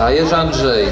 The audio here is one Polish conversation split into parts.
Dajesz Andrzej.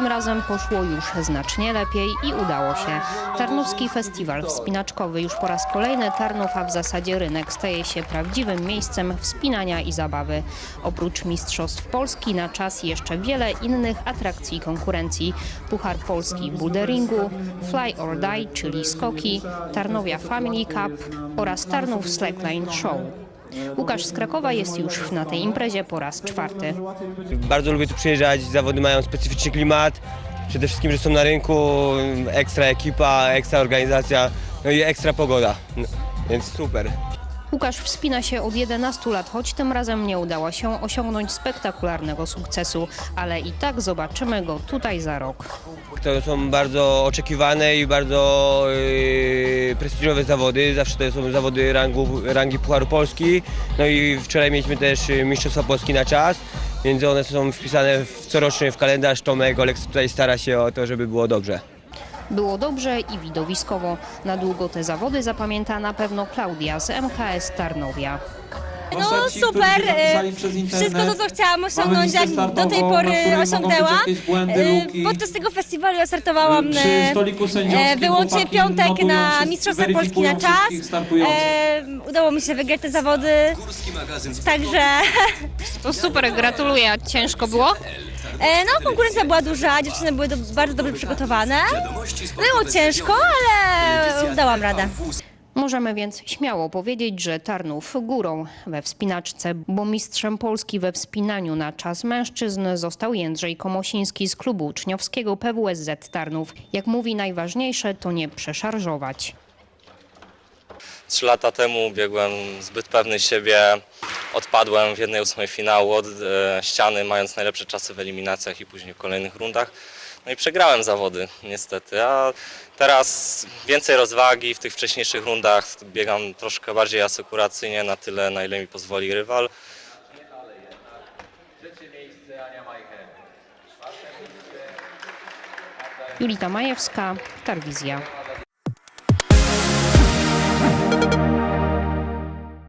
Drugim razem poszło już znacznie lepiej i udało się. Tarnowski Festiwal Wspinaczkowy już po raz kolejny Tarnów, a w zasadzie rynek staje się prawdziwym miejscem wspinania i zabawy. Oprócz Mistrzostw Polski na czas jeszcze wiele innych atrakcji i konkurencji. Puchar Polski boulderingu, Fly or Die, czyli skoki, Tarnowia Family Cup oraz Tarnów Slackline Show. Łukasz z Krakowa jest już na tej imprezie po raz czwarty. Bardzo lubię tu przyjeżdżać, zawody mają specyficzny klimat. Przede wszystkim, że są na rynku, ekstra ekipa, ekstra organizacja, no i ekstra pogoda. No, Więc super. Łukasz wspina się od 11 lat, choć tym razem nie udało się osiągnąć spektakularnego sukcesu, ale i tak zobaczymy go tutaj za rok. To są bardzo oczekiwane i bardzo yy, prestiżowe zawody. Zawsze to są zawody rangu, rangi Pucharu Polski. No i wczoraj mieliśmy też yy, Mistrzostwa Polski na czas, więc one są wpisane w, corocznie w kalendarz. Tomek Oleks tutaj stara się o to, żeby było dobrze. Było dobrze i widowiskowo. Na długo te zawody zapamięta na pewno Klaudia z MKS Tarnowia. No ci, super, e, internet. wszystko to, co chciałam osiągnąć, jak do tej pory osiągnęłam. błędy, E, luki. Podczas tego festiwalu ja startowałam e, wyłącznie piątek na Mistrzostwa Polski na czas. udało mi się wygrać te zawody, także To super, gratuluję. Ciężko było? E, no, konkurencja była duża, dziewczyny były do, bardzo dobrze przygotowane. Było ciężko, ale dałam radę. Możemy więc śmiało powiedzieć, że Tarnów górą we wspinaczce, bo mistrzem Polski we wspinaniu na czas mężczyzn został Jędrzej Komosiński z klubu uczniowskiego PWSZ Tarnów. Jak mówi, najważniejsze to nie przeszarżować. Trzy lata temu biegłem zbyt pewny siebie, odpadłem w jednej ósmej finału od e, ściany, mając najlepsze czasy w eliminacjach i później w kolejnych rundach. No i przegrałem zawody, niestety. A teraz więcej rozwagi w tych wcześniejszych rundach. Biegam troszkę bardziej asekuracyjnie, na tyle, na ile mi pozwoli rywal. Julita Majewska, Tarwizja.